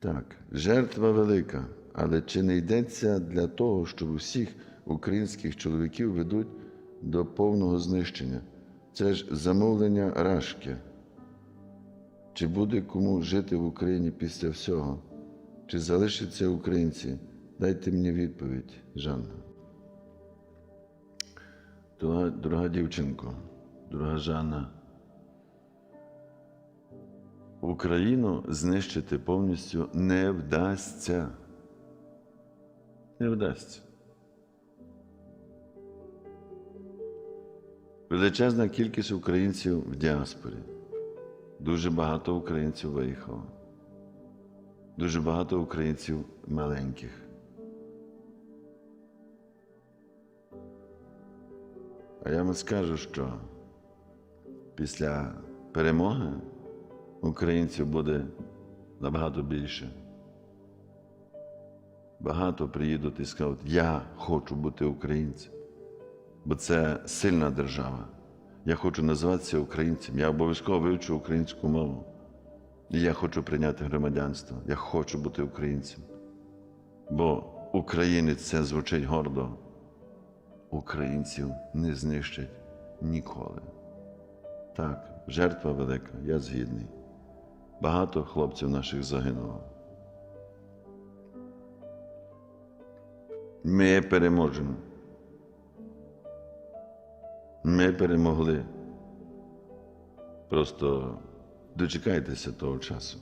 Так, жертва велика, але чи не йдеться для того, щоб усіх українських чоловіків ведуть до повного знищення? Це ж замовлення рашки. Чи буде кому жити в Україні після всього? Чи залишаться українці? Дайте мені відповідь, Жанна. Дорога, дорога дівчинко, дорога Жанна. Україну знищити повністю не вдасться. Не вдасться. Величезна кількість українців в діаспорі. Дуже багато українців виїхало. Дуже багато українців маленьких. А я вам скажу, що після перемоги українців буде набагато більше. Багато приїдуть і скажуть, я хочу бути українцем, бо це сильна держава. Я хочу називатися українцем. Я обов'язково вивчу українську мову. І я хочу прийняти громадянство. Я хочу бути українцем. Бо українець це звучить гордо. Українців не знищать ніколи. Так, жертва велика, я згідний. Багато хлопців наших загинуло. Ми переможемо. Ми перемогли. Просто дочекайтеся того часу.